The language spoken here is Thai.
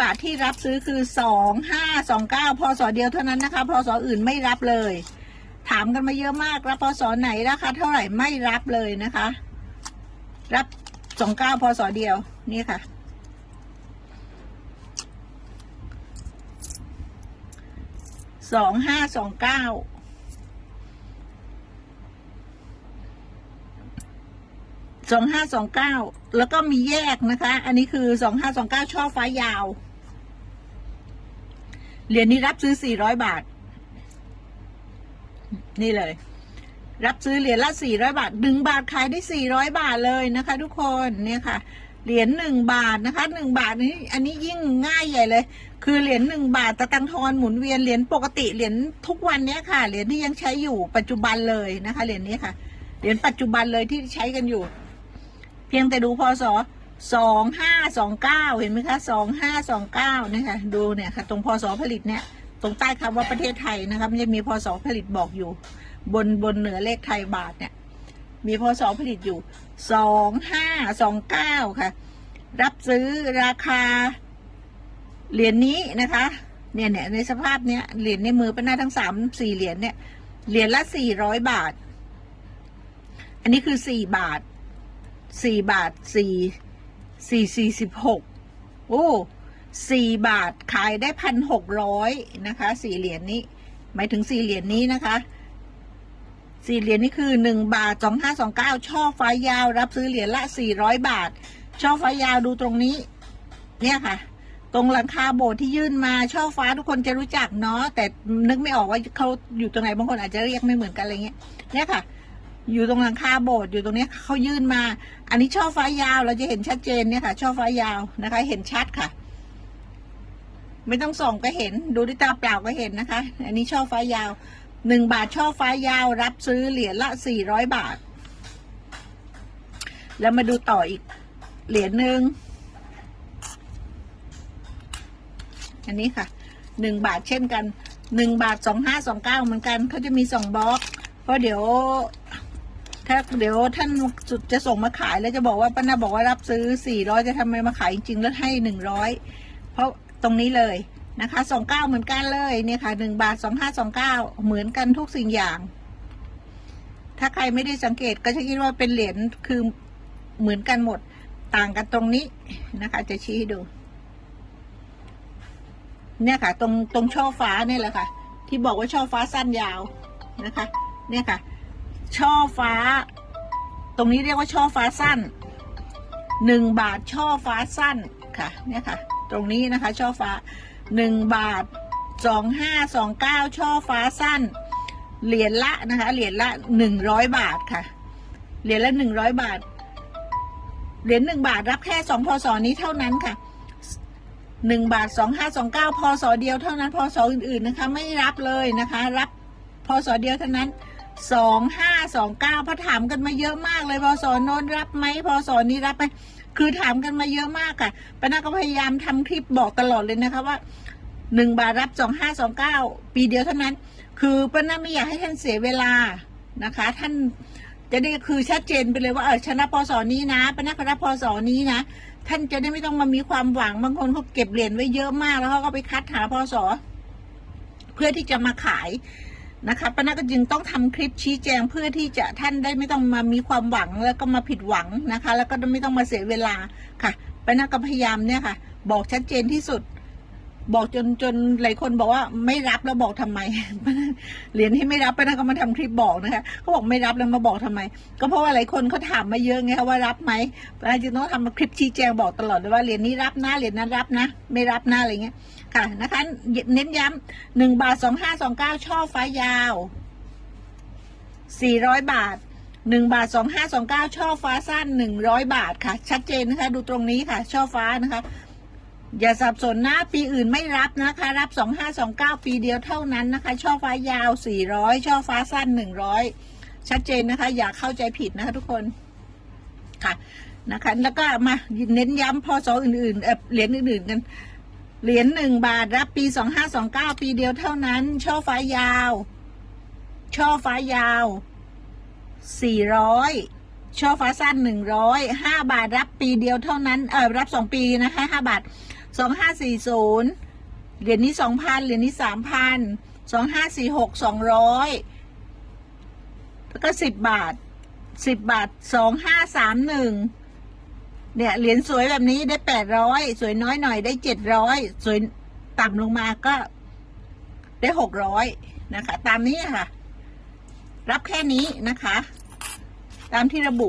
บาทที่รับซื้อคือสองห้าสองเก้าพศเดียวเท่านั้นนะคะพศอื่นไม่รับเลย ถามกันมาเยอะมากรับพศไหนราคาเท่าไหร่ไม่รับเลยนะคะ รับสองเก้าพศเดียวนี่ค่ะ สองห้าสองเก้าสองห้าสองเก้าแล้วก็มีแยกนะคะ อันนี้คือสองห้าสองเก้าช่อฟ้ายาว เหรียญนี้รับซื้อสี่ร้อยบาท นี่เลย รับซื้อเหรียญละสี่ร้อยบาทหนึ่งบาทขายได้สี่ร้อยบาทเลยนะคะ ทุกคนเนี่ยค่ะเหรียญหนึ่งบาทนะคะหนึ่งบาทนี้ อันนี้ยิ่งง่ายใหญ่เลย คือเหรียญหนึ่งบาทตะตังทอนหมุนเวียนเหรียญปกติเหรียญทุกวันเนี้ยค่ะเหรียญที่ยังใช้อยู่ปัจจุบันเลยนะคะเหรียญนี้ค่ะเหรียญปัจจุบันเลยที่ใช้กันอยู่ เพียงแต่ดูพศ สองห้าสองเก้าเห็นไหมคะสองห้าสองเก้านี่ค่ะดูเนี่ยค่ะ ตรงพศผลิตเนี่ย ตรงใต้คำว่าประเทศไทยนะคะมันจะมีพศผลิตบอกอยู่ บนบนเหนือเลขไทยบาทเนี่ย มีพศผลิตอยู่สองห้าสองเก้าค่ะ รับซื้อราคา เหรียญนี้นะคะเนี่ยเนี่ยในสภาพเนี้ยเหรียญในมือเป็นหน้าทั้งสามสี่เหรียญเนี่ยเหรียญละสี่ร้อยบาท อันนี้คือสี่บาทสี่บาทสี่ สี่สี่สิบหกโอ้สี่บาทขายได้พันหกร้อยนะคะสี่เหรียญนี้ หมายถึงสี่เหรียญนี้นะคะสี่เหรียญนี่คือหนึ่งบาทสองห้าสองเก้าช่อฟ้ายาว รับซื้อเหรียญละสี่ร้อยบาท ช่อฟ้ายาวดูตรงนี้ เนี่ยค่ะ ตรงหลังคาโบสถ์ที่ยื่นมาช่อฟ้าทุกคนจะรู้จักเนาะแต่นึกไม่ออกว่าเขาอยู่ตรงไหนบางคนอาจจะเรียกไม่เหมือนกันอะไรเงี้ยเนี่ยค่ะ อยู่ตรงหลังคาโบสถ์อยู่ตรงนี้เขายื่นมา อันนี้ช่อฟ้ายาวเราจะเห็นชัดเจนเนี่ยค่ะ ช่อฟ้ายาวนะคะ เห็นชัดค่ะ ไม่ต้องส่องก็เห็นดูด้วยตาเปล่าก็เห็นนะคะ อันนี้ช่อฟ้ายาวหนึ่งบาทช่อฟ้ายาว รับซื้อเหรียญละสี่ร้อยบาท แล้วมาดูต่ออีกเหรียญหนึ่งอันนี้ค่ะหนึ่งบาทเช่นกันหนึ่งบาทสองห้าสองเก้าเหมือนกันเขาจะมีสองบล็อกเพราะเดี๋ยว ถ้าเดี๋ยวท่านสุดจะส่งมาขายแล้วจะบอกว่าป้านาบอกว่ารับซื้อสี่ร้อยจะทำไมมาขายจริงๆแล้วให้หนึ่งร้อยเพราะตรงนี้เลยนะคะสองเก้าเหมือนกันเลยเนี่ยค่ะหนึ่งบาทสองห้าสองเก้าเหมือนกันทุกสิ่งอย่าง ถ้าใครไม่ได้สังเกตก็จะคิดว่าเป็นเหรียญคือเหมือนกันหมดต่างกันตรงนี้นะคะ จะชี้ให้ดู เนี่ยค่ะ ตรงตรงช่อฟ้าเนี่ยแหละค่ะ ที่บอกว่าช่อฟ้าสั้นยาวนะคะ เนี่ยค่ะ ช่อฟ้า ตรงนี้เรียกว่าช่อฟ้าสั้นหนึ่งบาทช่อฟ้าสั้นค่ะ เนี่ยค่ะ ตรงนี้นะคะ ช่อฟ้าหนึ่งบาทสองห้าสองเก้าช่อฟ้าสั้น เหรียญละนะคะ เหรียญละหนึ่งร้อยบาทค่ะ เหรียญละหนึ่งร้อยบาท เหรียญหนึ่งบาทรับแค่สองพศนี้เท่านั้นค่ะหนึ่งบาทสองห้าสองเก้าพศเดียวเท่านั้นพศอื่นๆนะคะ ไม่รับเลยนะคะ รับพศเดียวเท่านั้น สองห้าสองเก้าพอถามกันมาเยอะมากเลยพศโน้นรับไหมพศนี้รับไหมคือถามกันมาเยอะมากค่ะปานาก็พยายามทำคลิปบอกตลอดเลยนะคะว่าหนึ่งบาทรับสองห้าสองเก้าปีเดียวเท่านั้น คือปานาไม่อยากให้ท่านเสียเวลานะคะ ท่านจะได้คือชัดเจนไปเลยว่าเออชนะพศนี้นะปานาก็รับพศนี้นะ ท่านจะได้ไม่ต้องมามีความหวังบางคนเขาเก็บเหรียญไว้เยอะมากแล้วเขาก็ไปคัดหาพศเพื่อที่จะมาขาย นะคะป้านาก็จึงต้องทำคลิปชี้แจงเพื่อที่จะท่านได้ไม่ต้องมามีความหวังแล้วก็มาผิดหวังนะคะ แล้วก็ไม่ต้องมาเสียเวลาค่ะป้านาก็พยายามเนี่ยค่ะ บอกชัดเจนที่สุด บอกจนจนหลายคนบอกว่าไม่รับแล้วบอกทำไม เหรียญที่ไม่รับไปนาก็มาทำคลิปบอกนะคะเขาบอกไม่รับแล้วมาบอกทำไม ก็เพราะว่าหลายคนเขาถามมาเยอะไงคะว่ารับไหมป้านาจึงต้องทำคลิปชี้แจงบอกตลอดเลยว่าเหรียญนี้รับนะเหรียญนั้นรับนะ ไม่รับนะอะไรเงี้ยค่ะนะคะเน้นย้ำหนึ่งบาทสองห้าสองเก้าช่อฟ้ายาวสี่ร้อยบาทหนึ่งบาทสองห้าสองเก้าช่อฟ้าสั้นหนึ่งร้อยบาทค่ะ ชัดเจนนะคะ ดูตรงนี้ค่ะ ช่อฟ้านะคะ อย่าสับสนนะปีอื่นไม่รับนะคะ รับสองห้าสองเก้าปีเดียวเท่านั้นนะคะ ช่อฟ้ายาวสี่ร้อยช่อฟ้าสั้นหนึ่งร้อยชัดเจนนะคะ อย่าเข้าใจผิดนะคะทุกคนค่ะนะคะ แล้วก็มาเน้นย้ำพศอื่นๆเอ่อเหรียญอื่นๆกันเหรียญหนึ่งบาทรับปีสองห้าสองเก้าปีเดียวเท่านั้น ช่อฟ้ายาว ช่อฟ้ายาวสี่ร้อยช่อฟ้าสั้นหนึ่งร้อยห้าบาทรับปีเดียวเท่านั้น เออรับสองปีนะคะห้าบาท สองห้าสี่ศูนย์เหรียญนี้สองพันเหรียญนี้สามพันสองห้าสี่หกสองร้อยแล้วก็สิบบาทสิบบาทสองห้าสามหนึ่งเนี่ยเหรียญสวยแบบนี้ได้แปดร้อยสวยน้อยหน่อยได้เจ็ดร้อยสวยต่ำลงมาก็ได้หกร้อยนะคะ ตามนี้ค่ะ รับแค่นี้นะคะ ตามที่ระบุ